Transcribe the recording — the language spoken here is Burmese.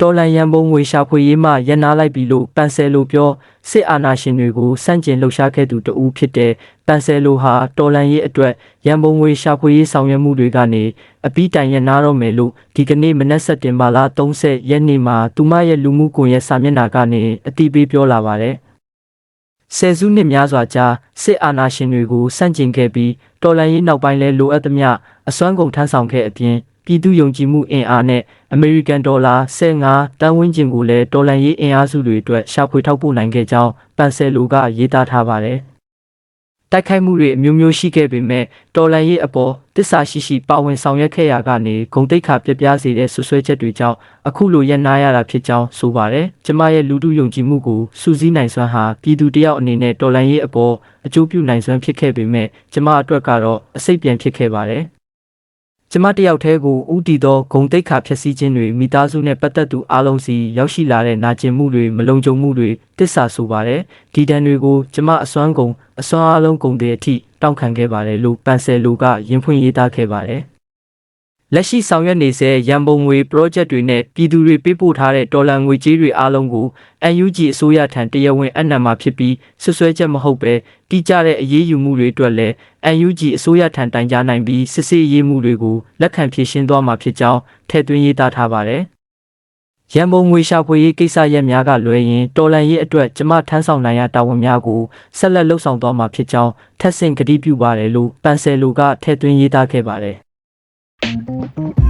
တော်လန်ရန်ပုံငွေရှာဖွေရေးမှရန်နာလိုက်ပြီလို့ပန်ဆယ်လိုပြောစစ်အာဏာရှင်တွေကိုစန့်ကျင်လှုပ်ရှားခဲ့သူတဦးဖြစ်တဲ့ပန်ဆယ်လိုဟာတော်လန်ရေးအတွက်ရန်ပုံငွေရှာဖွေရေးဆောင်ရွက်မှုတွေကနေအပိတိုင်ရန်နာတော့မယ်လို့ဒီကနေ့မနက်စက်တင်ဘာလ30ရက်နေ့မှာသူမရဲ့လူမှုကွန်ရက်စာမျက်နှာကနေအတိပေးပြောလာပါတယ်ဆယ်စုနှစ်များစွာကြာစစ်အာဏာရှင်တွေကိုစန့်ကျင်ခဲ့ပြီးတော်လှန်ရေးနောက်ပိုင်းလဲလိုအပ်သမျှအစွမ်းကုန်ထမ်းဆောင်ခဲ့အပြင် ပြည်သူယုံကြည်မှုအင်အားနဲ့အမေရိကန်ဒေါ်လာ15တန်းဝန်းကျင်ကိုလည်းတော်လှန်ရေးအင်အားစုတွေအတွက်ရှာဖွေထောက်ပို့နိုင်ခဲ့ကြောင်းပန်ဆယ်လိုကရေးသားထားပါတယ်။တိုက်ခိုက်မှုတွေအမျိုးမျိုးရှိခဲ့ပေမဲ့တော်လှန်ရေးအပေါ်တစ္ဆာရှိရှိပါဝင်ဆောင်ရွက်ခဲ့ရကနေဂုံတိတ်ခါပြပြစေတဲ့ဆွဆွဲချက်တွေကြောင့်အခုလိုရန်နာရတာဖြစ်ကြောင်းဆိုပါတယ်။ကျမရဲ့လူထုယုံကြည်မှုကိုစူးစီးနိုင်စွမ်းဟာပြည်သူတယောက်အနေနဲ့တော်လှန်ရေးအပေါ်အကျိုးပြုနိုင်စွမ်းဖြစ်ခဲ့ပေမဲ့ကျမအတွက်ကတော့အစိတ်ပြန်ဖြစ်ခဲ့ပါတယ်။ ကျမတယောက်တည်းကိုဥတီသောဂုံတိတ်ခါဖြစ်စည်းခြင်းတွေမိသားစုနဲ့ပတ်သက်သူအလုံးစီရောက်ရှိလာတဲ့နာကျင်မှုတွေမလုံခြုံမှုတွေတစ္ဆာဆိုပါတယ်ဒီတန်တွေကိုကျမအစွမ်းကုန်အစွမ်းအလုံးကုန်တဲ့အထိတောင်းခံခဲ့ပါတယ်လို့ပန်ဆယ်လိုကရင်ဖွင့်ရေးသားခဲ့ပါတယ် လက်ရှိဆောင်ရွက်နေဆဲရန်ပုံငွေ project တွေနဲ့ပြည်သူတွေပေးပို့ထားတဲ့ဒေါ်လာငွေကြေးတွေအားလုံးကို UNG အစိုးရထံတရားဝင်အနံမှာဖြစ်ပြီးဆွဆွဲချက်မဟုတ်ပဲတိကျတဲ့အရေးယူမှုတွေအတွက်လည်း UNG အစိုးရထံတိုင်ကြားနိုင်ပြီးစစ်ဆေးရေးမှုတွေကိုလက်ခံဖြေရှင်းသွားမှာဖြစ်ကြောင်းထည့်သွင်းရေးသားထားပါတယ်။ရန်ပုံငွေရှာဖွေရေးကိစ္စရပ်များကလွဲရင်တော်လန်ရေးအတွက်ကျမထမ်းဆောင်နိုင်ရတာဝန်များကိုဆက်လက်လှုပ်ဆောင်သွားမှာဖြစ်ကြောင်းထပ်ဆင့်ကတိပြုပါတယ်လို့ပန်ဆယ်လိုကထည့်သွင်းရေးသားခဲ့ပါတယ်။ Thank you.